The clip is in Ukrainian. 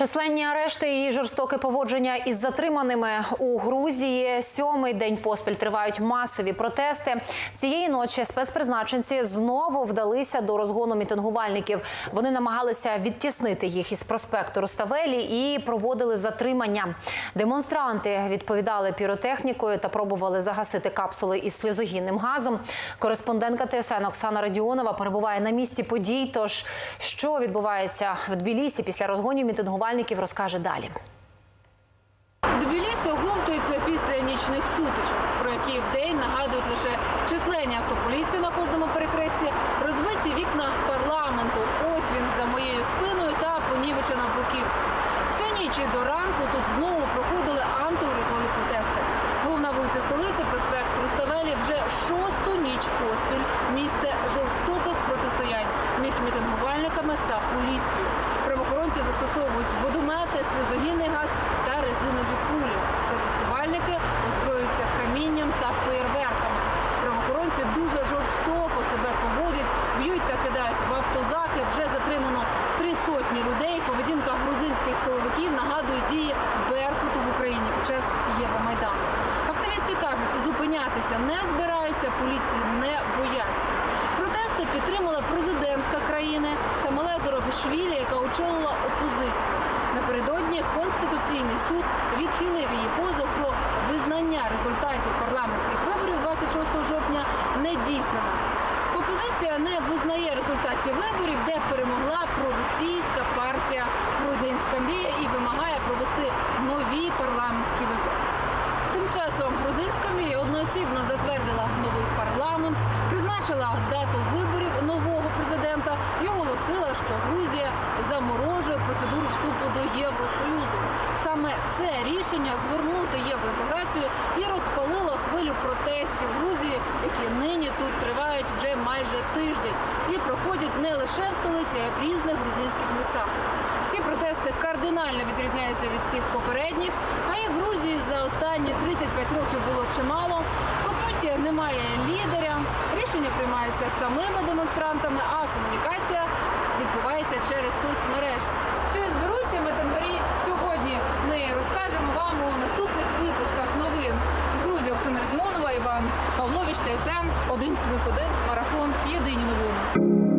Численні арешти і жорстоке поводження із затриманими у Грузії. Сьомий день поспіль тривають масові протести. Цієї ночі спецпризначенці знову вдалися до розгону мітингувальників. Вони намагалися відтіснити їх із проспекту Руставелі і проводили затримання. Демонстранти відповідали піротехнікою та пробували загасити капсули із сльозогінним газом. Кореспондентка ТСН Оксана Радіонова перебуває на місці подій. Тож що відбувається в Тбілісі після розгонів мітингувальників, розкаже далі. Тбілісі оговтується після нічних сутичок, про які вдень нагадують лише численні автополіції на кожному перехресті, розбиті вікна парламенту. Ось він за моєю спиною та понівечена бруківка. Всю ніч і до ранку тут знову проходили антиурядові протести. Головна вулиця столиці, проспект Руставелі, вже шосту ніч поспіль місце жорстоких протистоянь між мітингувальниками та поліцією. Правоохоронці застосовують водомети, сльозогінний газ та резинові кулі. Протестувальники озброюються камінням та феєрверками. Правоохоронці дуже жорстоко себе поводять, б'ють та кидають в автозаки. Вже затримано три сотні людей. Поведінка грузинських силовиків нагадує дії Беркуту в Україні під час Євромайдану. Активісти кажуть, зупинятися не збираються, поліції не бояться. Протести підтримала президентка країни Зоробішвілі, яка очолила опозицію. Напередодні Конституційний суд відхилив її позов про визнання результатів парламентських виборів 26 жовтня недійсними. Опозиція не визнає результатів виборів, де перемогла проросійська партія Грузинська мрія і вимагає провести нові парламентські вибори. Тим часом грузинська мрія одноосібно затвердила новий парламент, призначила дату виборів що Грузія заморожує процедуру вступу до Євросоюзу. Саме це рішення згорнути євроінтеграцію і розпалило хвилю протестів в Грузії, які нині тут тривають вже майже тиждень і проходять не лише в столиці, а й в різних грузинських містах. Ці протести кардинально відрізняються від всіх попередніх. А як Грузії за останні 35 років було чимало. По суті, немає лідеря. Рішення приймаються самими демонстрантами, а комунікація через соцмережі. Чи зберуться митингарі сьогодні? Ми розкажемо вам у наступних випусках новин з Грузії Оксана Радіонова, Іван Павлович, ТСН 1+,1, Марафон. Єдині новини.